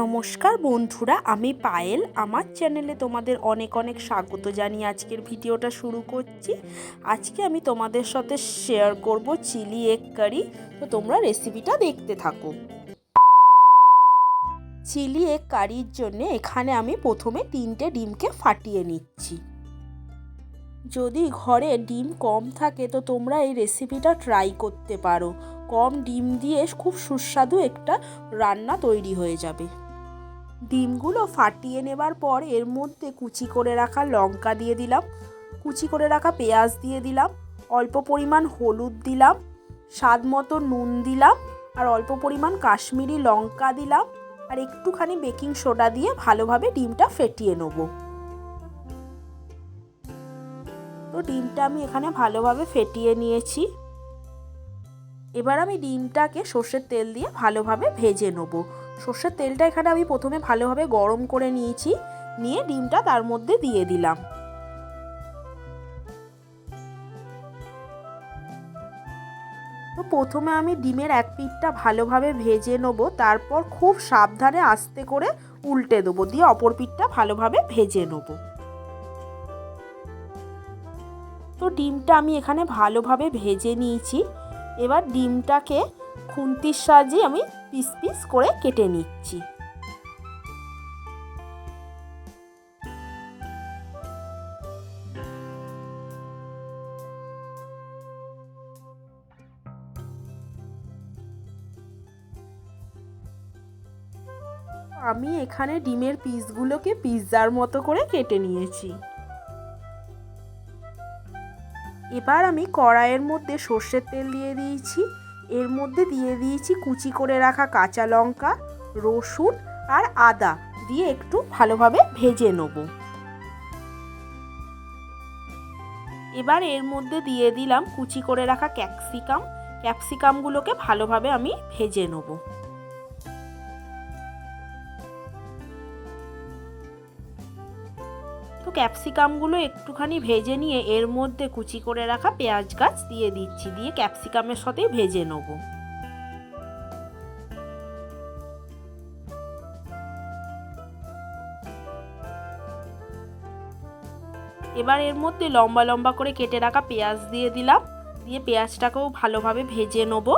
নমস্কার বন্ধুরা, আমি পায়েল। আমার চ্যানেলে তোমাদের অনেক অনেক স্বাগত জানিয়ে আজকের ভিডিওটা শুরু করছি। আজকে আমি তোমাদের সাথে শেয়ার করব চিলি এগ কারি তো তোমরা রেসিপিটা দেখতে থাকো। চিলি এগ কারির জন্য এখানে আমি প্রথমে তিনটে ডিমকে ফাটিয়ে নিচ্ছি। যদি ঘরে ডিম কম থাকে, তো তোমরা এই রেসিপিটা ট্রাই করতে পারো। কম ডিম দিয়ে খুব সুস্বাদু একটা রান্না তৈরি হয়ে যাবে। ডিমগুলো ফাটিয়ে নেবার পর এর মধ্যে কুচি করে রাখা লঙ্কা দিয়ে দিলাম, কুচি করে রাখা পেঁয়াজ দিয়ে দিলাম, অল্প পরিমাণ হলুদ দিলাম, স্বাদ মতো নুন দিলাম আর অল্প পরিমাণ কাশ্মীরি লঙ্কা দিলাম আর একটুখানি বেকিং সোডা দিয়ে ভালোভাবে ডিমটা ফেটিয়ে নেব। তো ডিমটা আমি এখানে ভালোভাবে ফেটিয়ে নিয়েছি। এবার আমি ডিমটাকে সর্ষের তেল দিয়ে ভালোভাবে ভেজে নেব। সর্ষের তেলটা এখানে আমি প্রথমে ভালোভাবে গরম করে নিয়েছি, নিয়ে ডিমটা তার মধ্যে দিয়ে দিলাম। তো প্রথমে আমি ডিমের এক পিঠটা ভালোভাবে ভেজে নেব, তারপর খুব সাবধানে আস্তে করে উল্টে দেবো, দিয়ে অপর পিঠটা ভালোভাবে ভেজে নেব। তো ডিমটা আমি এখানে ভালোভাবে ভেজে নিয়েছি। এবার ডিমটাকে খুন্তির সাহায্যে আমি পিস পিস করে কেটে নিচ্ছি। আমি এখানে ডিমের পিসগুলোকে পিৎজার মতো করে কেটে নিয়েছি। এবার আমি কড়াইয়ের মধ্যে সর্ষের তেল দিয়ে দিয়েছি। এর মধ্যে দিয়ে দিয়েছি কুচি করে রাখা কাঁচা লঙ্কা, রসুন আর আদা দিয়ে একটু ভালোভাবে ভেজে নেব। এবার এর মধ্যে দিয়ে দিলাম কুচি করে রাখা ক্যাপসিকাম। ক্যাপসিকামগুলোকে ভালোভাবে আমি ভেজে নেব। ক্যাপসিকামগুলো একটুখানি ভেজে নিয়ে এর মধ্যে কুচি করে রাখা পেঁয়াজ গাছ দিয়ে দিচ্ছি, দিয়ে ক্যাপসিকামের সাথে ভেজে নেব। এবার এর মধ্যে লম্বা লম্বা করে কেটে রাখা পেঁয়াজ দিয়ে দিলাম, দিয়ে পেঁয়াজটাকেও ভালোভাবে ভেজে নেব।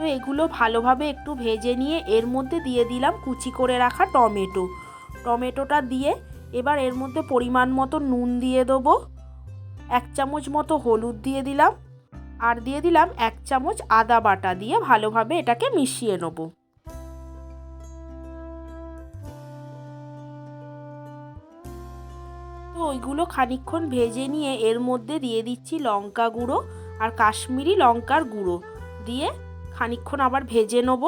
তো এগুলো ভালোভাবে একটু ভেজে নিয়ে এর মধ্যে দিয়ে দিলাম কুচি করে রাখা টমেটো। টমেটোটা দিয়ে এবার এর মধ্যে পরিমাণ মতো নুন দিয়ে দেবো। এক চামচ মতো হলুদ দিয়ে দিলাম। আর দিয়ে দিলাম এক চামচ আদা বাটা দিয়ে ভালোভাবে এটাকে মিশিয়ে নেব। তো ওইগুলো খানিক্ষণ ভেজে নিয়ে এর মধ্যে দিয়ে দিচ্ছি লঙ্কা গুঁড়ো আর কাশ্মীরি লঙ্কার গুঁড়ো। দিয়ে খানিক্ষণ আবার ভেজে নেব,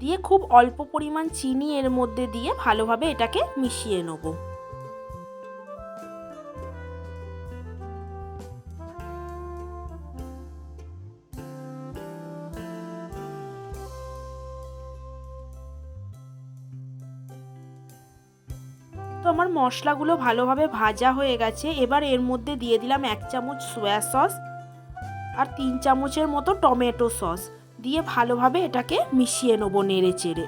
দিয়ে খুব অল্প পরিমাণ চিনি এর মধ্যে দিয়ে ভালোভাবে এটাকে মিশিয়ে নেব। তো আমার মশলাগুলো ভালোভাবে ভাজা হয়ে গেছে, এবার এর মধ্যে দিয়ে দিলাম এক চামচ সয়া সস আর তিন চামচের মতো টমেটো সস। দিয়ে ভালোভাবে এটাকে মিশিয়ে নেব নেড়ে চেড়ে।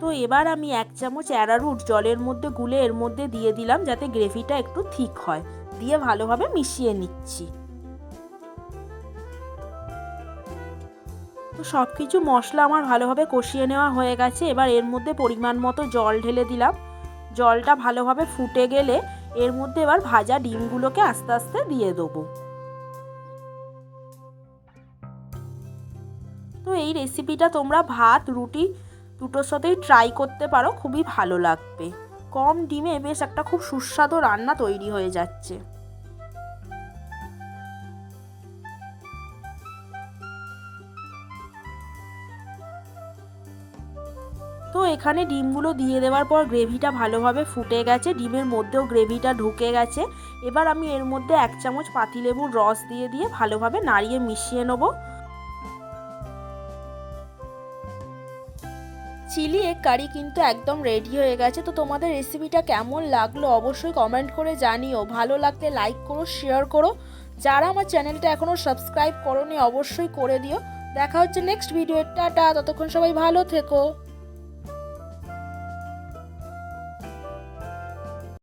তো এবার আমি এক চামচ অ্যারারুট জলের মধ্যে গুলে এর মধ্যে দিয়ে দিলাম যাতে গ্রেভিটা একটু ঠিক হয়। দিয়ে ভালোভাবে মিশিয়ে নিচ্ছি। তো সব কিছু মশলা আমার ভালোভাবে কষিয়ে নেওয়া হয়ে গেছে। এবার এর মধ্যে পরিমাণ মতো জল ঢেলে দিলাম। জলটা ভালোভাবে ফুটে গেলে এর মধ্যে এবার ভাজা ডিমগুলোকে আস্তে আস্তে দিয়ে দেবো। তো এই রেসিপিটা তোমরা ভাত, রুটি দুটোর সাথেই ট্রাই করতে পারো, খুবই ভালো লাগবে। কম ডিমে বেশ একটা খুব সুস্বাদু রান্না তৈরি হয়ে যাচ্ছে। তো এখানে ডিমগুলো দিয়ে দেওয়ার পর গ্রেভিটা ভালোভাবে ফুটে গেছে, ডিমের মধ্যেও গ্রেভিটা ঢুকে গেছে। এবার আমি এর মধ্যে এক চামচ পাতিলেবুর রস দিয়ে দিয়ে ভালোভাবে নাড়িয়ে মিশিয়ে নেব। চিলি এগ কারি কিন্তু একদম রেডি হয়ে গেছে। তো তোমাদের রেসিপিটা কেমন লাগল অবশ্যই কমেন্ট করে জানিও। ভালো লাগলে লাইক করো শেয়ার করো। যারা আমার চ্যানেলটা এখনও সাবস্ক্রাইব করোনি অবশ্যই করে দিও। দেখা হচ্ছে নেক্সট ভিডিও টাটা, ততক্ষণ সবাই ভালো থেকো।